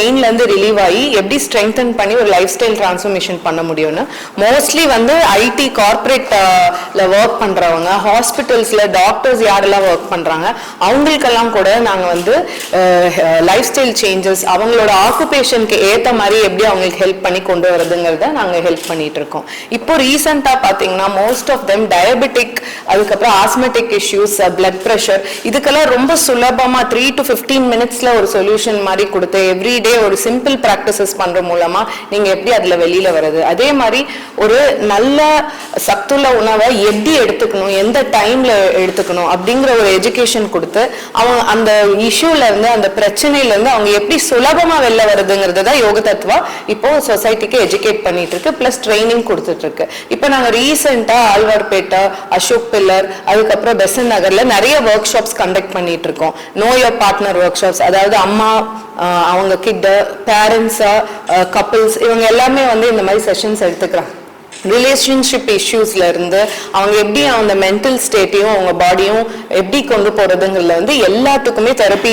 pain பெயின்லேருந்து relieve ஆகி எப்படி strengthen பண்ணி ஒரு லைஃப் ஸ்டைல் டிரான்ஸ்ஃபர்மேஷன் பண்ண முடியும்னு. மோஸ்ட்லி வந்து ஐடி கார்பரேட்டில் ஒர்க் பண்ணுறவங்க ஹாஸ்பிட்டல்ஸில் டாக்டர்ஸ் யாரெல்லாம் ஒர்க் பண்ணுறாங்க அவங்களுக்கெல்லாம் கூட நாங்கள் வந்து லைஃப் ஸ்டைல் சேஞ்சஸ் அவங்களோட ஆக்குபேஷனுக்கு ஏற்ற மாதிரி எப்படி அவங்களுக்கு ஹெல்ப் பண்ணி கொண்டு வரதுங்கிறத நாங்கள் ஹெல்ப் பண்ணிட்டு இருக்கோம். இப்போ ரீசெண்டாக பார்த்தீங்கன்னா மோஸ்ட் ஆஃப் தெம் டயபெட்டிக் அதுக்கப்புறம் ஆஸ்மெட்டிக் இஷ்யூஸ் பிளட் ப்ரெஷர் இதுக்கெல்லாம் ரொம்ப சுலபமாக த்ரீ டு ஃபிஃப்டீன் மினிட்ஸில் ஒரு சொல்யூஷன் மாதிரி கொடுத்து எவ்ரிடே ஒரு ஒரு சிம்பிள் ப்ராக்டிசஸ் பண்ணுற மூலமாக நீங்கள் எப்படி அதில் வெளியில் வர்றது? அதே மாதிரி ஒரு நல்ல சத்துள்ள உணவை எப்படி எடுத்துக்கணும்? எந்த டைமில் எடுத்துக்கணும்? அப்படிங்கிற ஒரு எஜுகேஷன் கொடுத்து அவங்க அந்த இஷ்யூலேருந்து அந்த பிரச்சனையிலேருந்து அவங்க எப்படி சுலபமாக வெளில வருதுங்கிறது தான் யோக தத்துவா இப்போ சொசைட்டிக்கு எஜுகேட் பண்ணிட்டு இருக்கு பிளஸ் ட்ரைனிங் கொடுத்துட்டு இருக்கு. இப்போ நாங்கள் ரீசெண்டாக ஆழ்வார்பேட்டை அசோக் பில்லர் அதுக்கப்புறம் பெசன் நகரில் நிறைய ஒர்க் ஷாப்ஸ் கண்டக்ட் பண்ணிட்டு இருக்கோம். நோ பார்ட்னர் ஒர்க் ஷாப்ஸ் அதாவது அம்மா அவங்க கிட்ட பேரண்ட்ஸா கப்பிள்ஸ் இவங்க எல்லாமே வந்து இந்த மாதிரி செஷன்ஸ் எடுத்துக்கிறாங்க. ரிலேஷன்ஷிப் இஷ்யூஸ்ல இருந்து அவங்க எப்படி அந்த மென்டல் ஸ்டேட்டையும் அவங்க பாடியும் எப்படி கொண்டு போறதுங்கிறதுல வந்து எல்லாத்துக்குமே தெரப்பி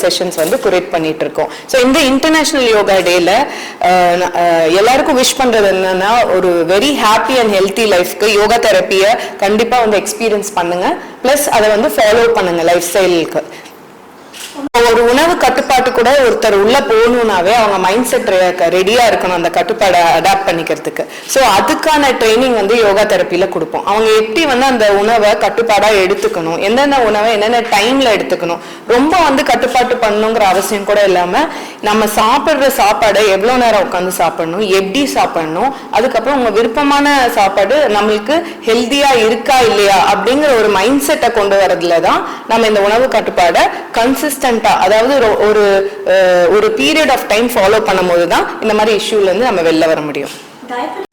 செஷன்ஸ் வந்து குரேட் பண்ணிட்டு இருக்கோம். ஸோ இந்த இன்டர்நேஷனல் யோகா டேல எல்லாருக்கும் விஷ் பண்றது என்னன்னா ஒரு வெரி ஹாப்பி அண்ட் ஹெல்த்தி லைஃப்க்கு யோகா தெரப்பியை கண்டிப்பா வந்து எக்ஸ்பீரியன்ஸ் பண்ணுங்க. ப்ளஸ் அதை வந்து ஃபாலோ பண்ணுங்க லைஃப் ஸ்டைலுக்கு ஒரு உணவு கட்டுப்பாட்டு கூட ஒருத்தர் உள்ள போகணும்னாவே அவங்க மைண்ட் செட் ரெடியா இருக்கணும் அந்த கட்டுப்பாடை அடாப்ட் பண்ணிக்கிறதுக்கு. ஸோ அதுக்கான ட்ரைனிங் வந்து யோகா தெரப்பியில கொடுப்போம். அவங்க எப்படி வந்து அந்த உணவை கட்டுப்பாடா எடுத்துக்கணும் எந்தெந்த உணவை என்னென்ன டைம்ல எடுத்துக்கணும் ரொம்ப வந்து கட்டுப்பாட்டு பண்ணணுங்கிற அவசியம் கூட இல்லாம நம்ம சாப்பிட்ற சாப்பாடை எவ்வளோ நேரம் உட்காந்து சாப்பிடணும் எப்படி சாப்பிடணும் அதுக்கப்புறம் உங்கள் விருப்பமான சாப்பாடு நம்மளுக்கு ஹெல்த்தியாக இருக்கா இல்லையா அப்படிங்கிற ஒரு மைண்ட் செட்டை கொண்டு வரதுல தான் நம்ம இந்த உணவு கட்டுப்பாடை கன்சிஸ்டண்ட்டாக அதாவது ஒரு- ஒரு ஒரு பீரியட் ஆஃப் டைம் ஃபாலோ பண்ணும்போது தான் இந்த மாதிரி இஷ்யூலேருந்து நம்ம வெளில வர முடியும்.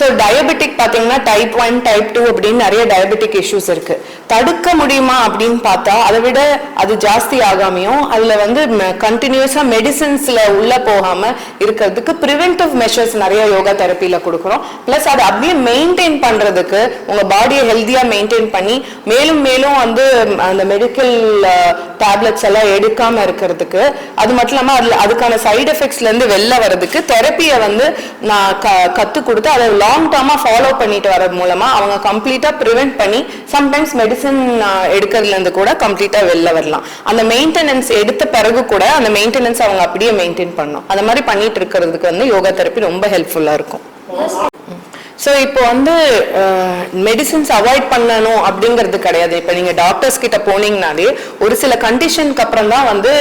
ஸோ டயபெட்டிக் பார்த்தீங்கன்னா டைப் ஒன் டைப் டூ அப்படின்னு நிறைய டயபெட்டிக் இஷ்யூஸ் இருக்கு. தடுக்க முடியுமா அப்படின்னு பார்த்தா அதை விட அது ஜாஸ்தி ஆகாமையும் அதுல வந்து கண்டினியூஸாக மெடிசின்ஸ்ல உள்ள போகாம இருக்கிறதுக்கு ப்ரிவென்டிவ் மெஷர்ஸ் நிறைய யோகா தெரப்பியில் கொடுக்குறோம். ப்ளஸ் அதை அப்படியே மெயின்டைன் பண்றதுக்கு உங்க பாடியை ஹெல்த்தியாக மெயின்டைன் பண்ணி மேலும் மேலும் வந்து அந்த மெடிக்கல் டேப்லெட்ஸ் எல்லாம் எடுக்காம இருக்கிறதுக்கு அது மட்டும் இல்லாமல் அதில் அதுக்கான சைடு எஃபெக்ட்ஸ்ல இருந்து வெளில வர்றதுக்கு தெரப்பியை வந்து நான் க கற்றுக் கொடுத்து அதை லாங் டேர்மாக ஃபாலோ பண்ணிட்டு வரது மூலமா அவங்க கம்ப்ளீட்டா ப்ரிவென்ட் பண்ணி சம்டைம்ஸ் மெடிசன் எடுக்கிறதுல இருந்து கூட கம்ப்ளீட்டா வெளில வரலாம். அந்த மெயின்டெனன்ஸ் எடுத்த பிறகு கூட அந்த மெயின்டெனன்ஸ் அவங்க அப்படியே மெயின்டைன் பண்ணும் அந்த மாதிரி பண்ணிட்டு இருக்கிறதுக்கு வந்து யோகா தெரப்பி ரொம்ப ஹெல்ப்ஃபுல்லா இருக்கும். ஸோ இப்போ வந்து மெடிசின்ஸ் அவாய்ட் பண்ணணும் அப்படிங்கிறது கிடையாது. இப்போ நீங்கள் டாக்டர்ஸ் கிட்ட போனீங்கனாலே ஒரு சில கண்டிஷனுக்கு அப்புறம் தான் வந்து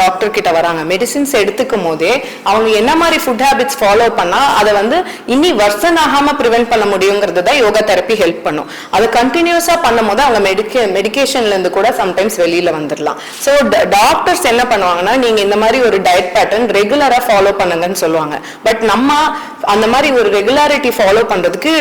டாக்டர் கிட்ட வராங்க. மெடிசின்ஸ் எடுத்துக்கும் போதே அவங்க என்ன மாதிரி ஃபுட் ஹேபிட்ஸ் ஃபாலோ பண்ணால் அதை வந்து இனி வர்சன் ஆகாமல் ப்ரிவென்ட் பண்ண முடியுங்கிறது தான் யோகா தெரப்பி ஹெல்ப் பண்ணும். அதை கண்டினியூஸாக பண்ணும் போது அவங்க மெடிக்க மெடிக்கேஷன்லேருந்து கூட சம்டைம்ஸ் வெளியில் வந்துடலாம் ஸோ டாக்டர்ஸ் என்ன பண்ணுவாங்கன்னா நீங்கள் இந்த மாதிரி ஒரு டயட் பேட்டர்ன் ரெகுலராக ஃபாலோ பண்ணுங்கன்னு சொல்லுவாங்க. பட் நம்ம அந்த மாதிரி ஒரு ரெகுலாரிட்டி ஃபாலோ பண்றதுக்கு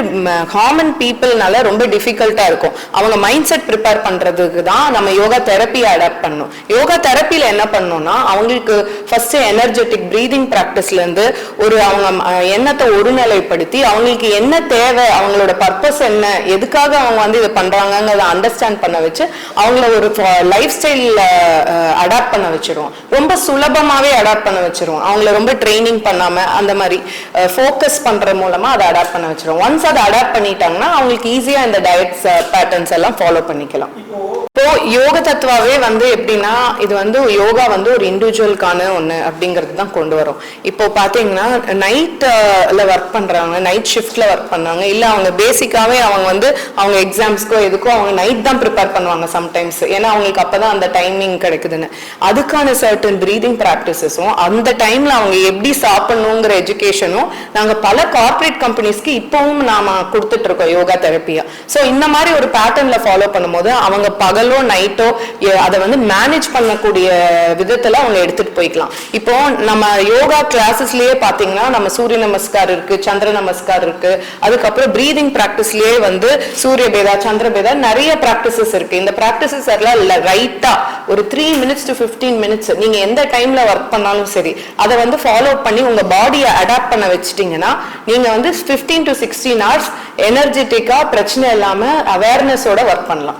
காமன் பீப்புள்னால ரொம்ப டிஃபிகல்ட்டாக இருக்கும். அவங்க மைண்ட் செட் ப்ரிப்பேர் பண்றதுக்கு தான் நம்ம யோகா தெரப்பியை அடாப்ட் பண்ணணும். யோகா தெரப்பியில என்ன பண்ணணும்னா அவங்களுக்கு ஃபஸ்ட்டு எனர்ஜெட்டிக் ப்ரீதிங் ப்ராக்டிஸ்ல இருந்து ஒரு அவங்க எண்ணத்தை ஒருநிலைப்படுத்தி அவங்களுக்கு என்ன தேவை அவங்களோட பர்பஸ் என்ன எதுக்காக அவங்க வந்து இதை பண்றாங்கங்கிறத அண்டர்ஸ்டாண்ட் பண்ண வச்சு அவங்கள ஒரு லைஃப் ஸ்டைலில் அடாப்ட் பண்ண வச்சிருவோம். ரொம்ப சுலபமாகவே அடாப்ட் பண்ண வச்சிருவோம். அவங்கள ரொம்ப ட்ரைனிங் பண்ணாம அந்த மாதிரி ஃபோக்கஸ் பண்ணுற மூலமாக அதை அடாப்ட் பண்ண வச்சிடும் ஒன்ஸ் அதை அடாப்ட் பண்ணிட்டாங்கன்னா அவங்களுக்கு ஈஸியா இந்த டயட்ஸ் பேட்டர்ன்ஸ் uh, எல்லாம் ஃபாலோ பண்ணிக்கலாம். யோக தத்துவாவே வந்து எப்படின்னா இது வந்து யோகா வந்து ஒரு இண்டிவிஜுவலுக்கான ஒன்று அப்படிங்கிறது தான் கொண்டு வரும். இப்போ பார்த்தீங்கன்னா நைட்டில் ஒர்க் பண்ணுறாங்க நைட் ஷிஃப்டில் ஒர்க் பண்றாங்க இல்லை அவங்க பேசிக்காகவே அவங்க வந்து அவங்க எக்ஸாம்ஸ்க்கோ எதுக்கோ அவங்க நைட் தான் ப்ரிப்பேர் பண்ணுவாங்க சம்டைம்ஸ் ஏன்னா அவங்களுக்கு அப்போ தான் அந்த டைமிங் கிடைக்குதுன்னு. அதுக்கான சர்டன் ப்ரீதிங் ப்ராக்டிசஸும் அந்த டைமில் அவங்க எப்படி சாப்பிடணுங்கிற எஜுகேஷனும் நாங்கள் பல கார்ப்பரேட் கம்பெனிஸ்க்கு இப்போவும் நாம் கொடுத்துட்ருக்கோம் யோகா தெரப்பியா ஸோ இந்த மாதிரி ஒரு பேட்டர்னில் ஃபாலோ பண்ணும்போது அவங்க பகலும் பகலோ நைட்டோ அதை வந்து மேனேஜ் பண்ணக்கூடிய விதத்துல அவங்க எடுத்துட்டு போய்க்கலாம். இப்போ நம்ம யோகா கிளாஸஸ்லயே பாத்தீங்கன்னா நம்ம சூரிய நமஸ்கார் இருக்கு சந்திர நமஸ்கார் இருக்கு. அதுக்கப்புறம் பிரீதிங் பிராக்டிஸ்லயே வந்து சூரிய பேதா சந்திர பேதா நிறைய பிராக்டிசஸ் இருக்கு. இந்த பிராக்டிசஸ் எல்லாம் ரைட்டா ஒரு three minutes to fifteen minutes நீங்க எந்த டைம்ல ஒர்க் பண்ணாலும் சரி அதை வந்து ஃபாலோ பண்ணி உங்க பாடியை அடாப்ட் பண்ண வச்சிட்டீங்கன்னா நீங்க வந்து ஃபிஃப்டீன் டு சிக்ஸ்டீன் ஹவர்ஸ் எனர்ஜெட்டிக்கா பிரச்சனை இல்லாம அவேர்னஸோட ஒர்க் பண்ணலாம்.